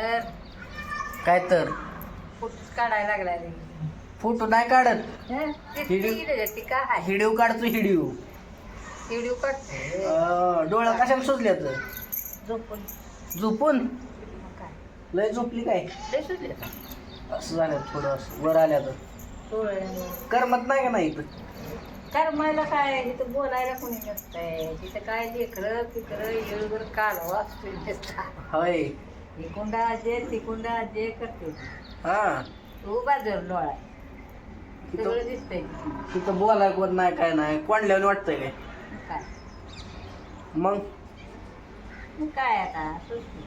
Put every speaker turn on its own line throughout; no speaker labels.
तर
काय तर?
फोटोच काढायला लागला रे.
फोटो नाही काढत?
हं? ते ती काय आहे?
हिडिओ काढतो हिडिओ
व्हिडिओ काढते.
डोळा कशाला सुजल्यात
झोपून.
झोपून?
मग काय?
लय झोपली काय?
लय सुचले का?
असं झालं थोडं असं वर आल्या तर. करमत नाही का नाही इथं?
कर्मायला काय? तिथं बोलायला कोणी नसतंय. तिथं काय लेकरं तिकडं येळभर कालवा असतो नुसता.
होय.
इकुंडा जे तिकुंडा जे करते
हा.
तू बाजूला डोळा सगळं
तिथं
दिसतंय.
तिथं बोलाय कोण नाही काय नाही. कोणल्यावर वाटतंय काय?
काय?
मग?
मग काय आता? असंच की.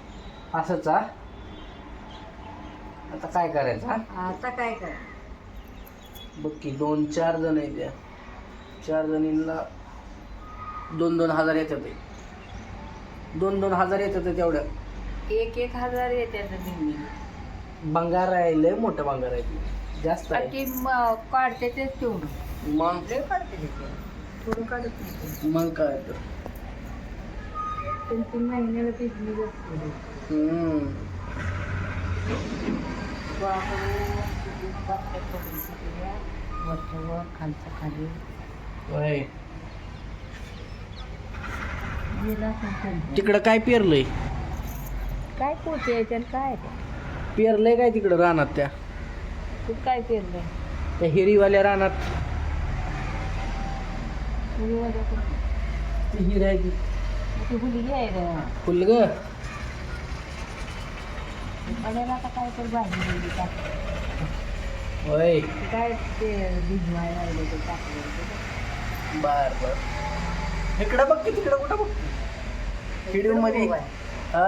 असंच हा? आता काय करायचं हा?
आता काय कर
बघ की दोन चार जण आहेत त्या चार जणींना दोन दोन हजार येतात हे. दोन दोन हजार येतात तेवढ्या
एक एक हजार येते
भंगार आहे लय मोठं भंगार आहे ते. जास्त आहे
ती म- काढते तेच तेवढं
मग
लय काढते ते ते. थोडं काढत नाही ते.
मग काय तर
तीन तीन महिन्याला पिकनिक असते
हम्म.
वरच्यावर खालचं खाली
होय
गेला असेल खाली.
तिकडं काय पेरलंय
काय पोते याच्यात काय ते?
पेरलंय काय तिकडं रानात त्या?
तू काय पेरलंय?
त्या हिरीवाल्या रानात.
कुठं?
ती हिर आहे ती.
ती फुलगी आहे
फुल ग
पडायला आता काय तर भाजी.
होय.
ते काय ते भिजवायला लागले ते टाकले ते.
बर बर. इकडं बघ की तिकडं कुठं बघ?
व्हिडिओमध्ये.
हा.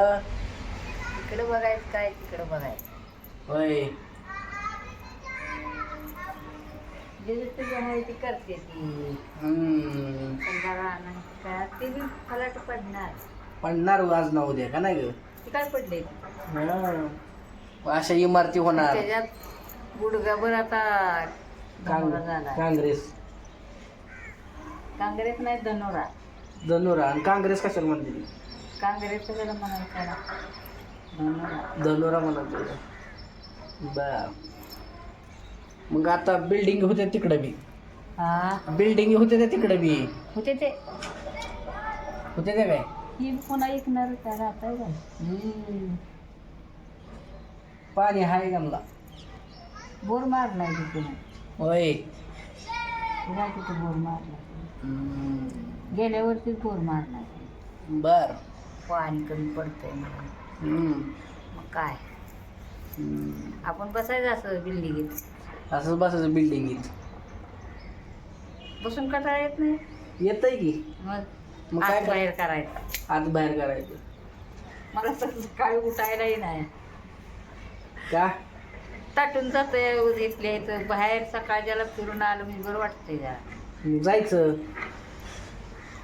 इकडं बघायचं काय तिकडं बघायचं.
होय.
जे आहे ते करते ती.
हम्म.
समजा राहणार काय ते बी फलाट पडणार.
पडणार आज ना उद्या का नाही ग?
ते काय पडले?
हा. अशा इमारती होणार.
त्याच्यात गुडगाभर आता धनोरा झाला.
काँग- काँग्रेस.
काँग्रेस नाही धनोरा.
धनुरा. आणि काँग्रेस कशाला म्हणते
काँग्रेस त्याला म्हणाल धनुरा
म्हणत बर मग आता बिल्डिंग होते तिकडं बी.
हा.
बिल्डिंग होते त्या तिकडं बी.
होते ते.
होते त्या काय?
ही पुन्हा ऐकणार आता आहे का
हम्म. पाणी हाय गमला
बोर मारलाय तिथे
होय.
तिथे बोर मारला. गेल्या वर्षीच बोर मारलाय
बर.
पाणी कमी पडतंय म्हणून. मग काय?
हम्म.
आपण बसायचं असं बिल्डिंगीत
असंच बसायचं बिल्डिंगीत
बसून कंटाळा येत नाही?
येतंय की.
मग
मग
आत
काय कर-
बाहेर करायचं.
आत बाहेर करायचं.
मला तर सकाळी उठायलाही नाही.
का?
ताटून जातं इथल्या इथं बाहेर सकाळच्याला फिरून आलं म्हणजे बरं वाटतंय जरा.
मग जायचं.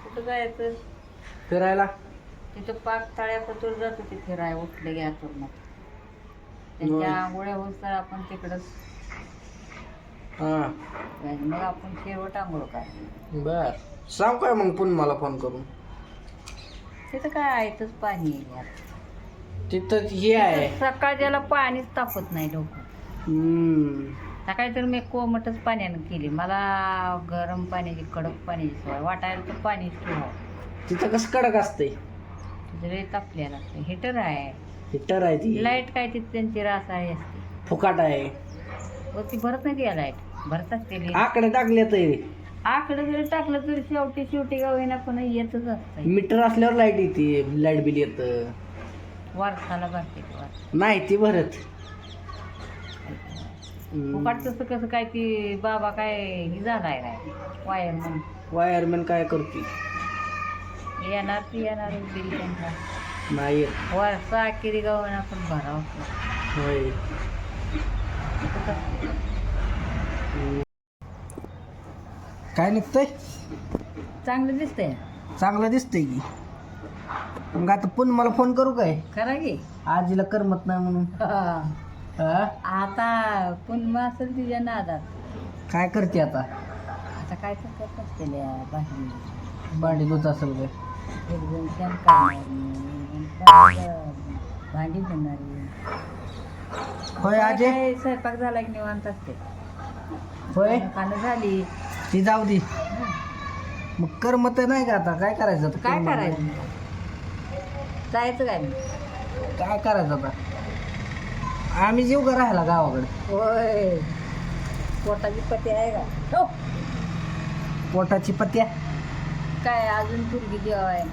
कुठं जायचं?
फिरायला?
तिथं पाक तळ्यापतूर जातो ते फिराय उठले घ्या मग त्यांच्या आंघोळ्या होत तर आपण तिकडंच.
हा.
मग आपण शेवट आंघोळ काय
बर. सांग काय मग पुन्हा मला फोन करून.
तिथं काय आहे? इथंच पाणी आहे यार.
तिथं हे आहे.
सकाळच्याला पाणीच तापत नाही लोक
हम्म.
सकाळी तर मी कोमटच पाण्यानं केली. मला गरम पाण्याची कडक पाण्याची सवय. वाटायला तर पाणीच ठेवावं.
तिथं कसं कडक असतंय?
लई तापलेलं असतं हिटर आहे.
हिटर आहे ती.
लाइट काय तिथे त्यांची रासाळी असते.
फुकाट आहे.
व ती भरत नाही ती लाइट? भरतात ते
आकडे टाकले तरी.
आकडे जरी टाकलं तरी शेवटी शेवटी का होईना पण येतच असतं.
मीटर असल्यावर लाइट येते. लाइट बिल येत.
वारसाला भरते ते वारसा.
नाही ती भरत. हम्म.
फुकाट तसं कसं काय ती बाबा काय हे झालाय काय? वायर म्हणून
वायरमॅन काय करते?
येणार ती येणार बिल त्यांचा
नाही.
वर्षा अखेरी गावानं आपण भरावं
होय. काय निघतंय?
चांगलं दिसतंय.
चांगलं दिसतंय की. मग आता पुन्हा मला फोन करू काय?
खरं की.
आजीला करमत नाही म्हणून. हा?
आता पुन्हा असेल तिच्या नादात.
काय करते आता?
आता काय तर करत असतील या बाहेर.
भांडी धुत असेल काय?
एक जण शेण काढणार, एक जण पाणी भांडी धुणारी
होय आजे?
काय स्वयंपाक झाला की निवांत असते?
होय?
खाणं झाली.
ती जाऊ दे. मग करमत नाही का आता? काय करायचं आता?
काय करायचं
नाही.
जायचं काय?
काय करायचं आता? आम्ही जीव का राहिला गावाकडे?
होय. पोटाची पती आहे का? हो.
पोटाची पत्या?
काय अजून पुरगी देवा आहे.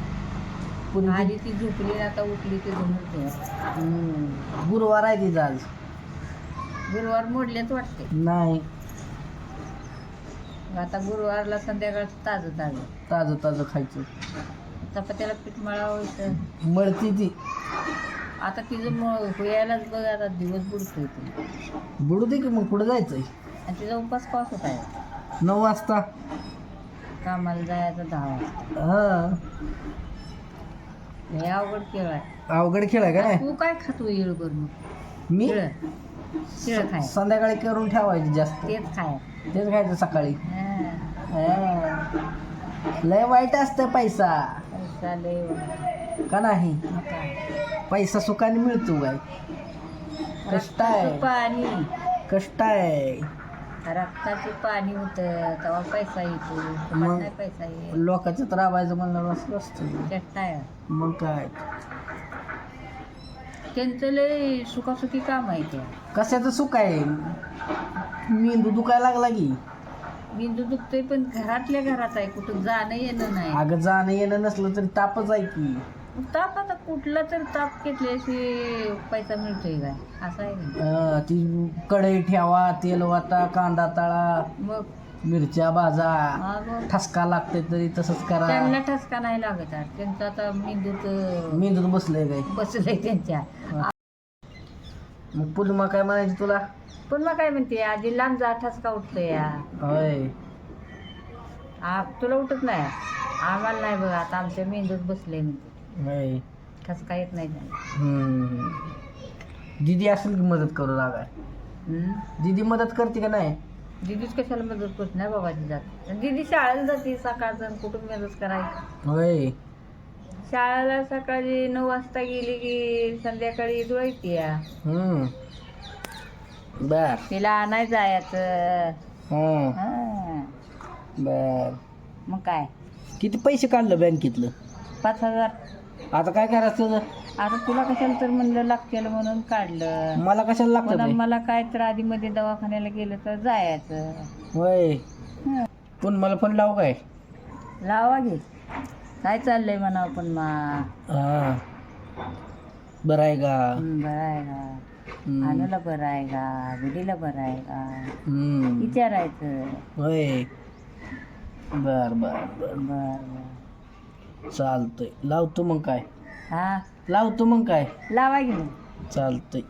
आधी ती झोपली आता उठली ते
हम्म. गुरुवार आहे तिचा आज.
गुरुवार मोडलेच वाटते.
नाही.
आता गुरुवारला संध्याकाळचं ताजं ताजं.
ताजं ताजं खायचं.
चपात्याला पीठ मळावायचं.
मळती ती.
आता तिचं मग यायलाच बघ आता दिवस बुडतोय ते.
बुडू दे की मग कुठं जायचंय?
आणि तिचा उपास पास होत आहे.
नऊ वाजता.
कामाला जायचं दहा वाजता.
हा.
लय अवघड खेळ आहे.
अवघड खेळ आहे का नाही?
तू काय खातो येळभर मग?
मी?
शिळ खाय.
संध्याकाळी करून ठेवायची जास्त.
तेच खाय.
तेच खायचं सकाळी.
हा.
हा. लय वाईट असतं पैसा.
पैसा लय.
का नाही? पैसा सुखाने मिळतो काय कष्ट आहे.
पाणी.
कष्ट आहे.
रक्ताचे पाणी होतं तेव्हा पैसा येतो.
मग?
नाही पैसा येत.
लोकांचं राबायचं म्हणलं असं असतं.
आहे
मग काय?
त्यांचं लय सुखासुखी काम आहे ते.
कशाचं सुख आहे? मेंदू दुखायला लागला की.
बिंदू दुखतोय पण घरातल्या घरात आहे. कुठं जाणं येणं नाही.
अगं जाणं येणं नसलं तरी तापच आहे की.
ताप आता कुठला तर ताप घेतल्याशी पैसा मिळतोय काय? असं आहे ना
अं, ती कढई ठेवा तेल वाटा कांदा तळा
मग?
मिरच्या भाजा
हा मग?
ठसका लागते तरी तसंच करा.
त्यांना ठसका नाही लागत आहे. त्यांचं आता मेंदूत
मेंदूत बसलंय काय?
बसलंय त्यांच्या.
मग पूर्णिमा काय म्हणायची तुला?
पण मग काय म्हणते? आधी लांब जा ठसका उठतोय या.
होय.
आ, तुला उठत नाही? आम्हाला नाही बघा आता आमच्या मेंदूत बसले म्हणते.
होय
ठसका येत नाही त्यांना.
हम्म. दीदी असेल की मदत करू
हम्म?
दीदी मदत करते का नाही?
दीदीच कशाला मदत करत नाही बाबाची जात. दीदी शाळेला जाते सकाळचं आणि कुठून मदत करायची?
होय.
शाळेला सकाळी नऊ वाजता गेली की संध्याकाळी धुवायची या.
हम्म. बर.
तिला आणाय जायचं
हं.
हा.
बर.
मग काय?
किती पैसे काढलं बँकेतलं?
पाच हजार.
आता काय करायचं तुझं?
आता तुला कशाला तर म्हणलं लागतेल म्हणून काढलं.
मला कशाला
पुन्हा
लागतं?
मला काय तर आधी मध्ये दवाखान्याला गेलं तर जायचं.
होय.
हं.
पण मला फोन लावू काय?
लावा घे काय चाललंय म्हणा पण मा.
हा. बरं आहे का?
हं, बरं आहे का?
हम्म.
अनुला बरं आहे का? गुडीला बरं आहे का?
हम्म.
विचारायचं.
होय. बर बर बर.
बर बर.
चालतंय. लावतो मग काय?
हा.
लावतो मग काय?
लावा घे मग.
चालतंय.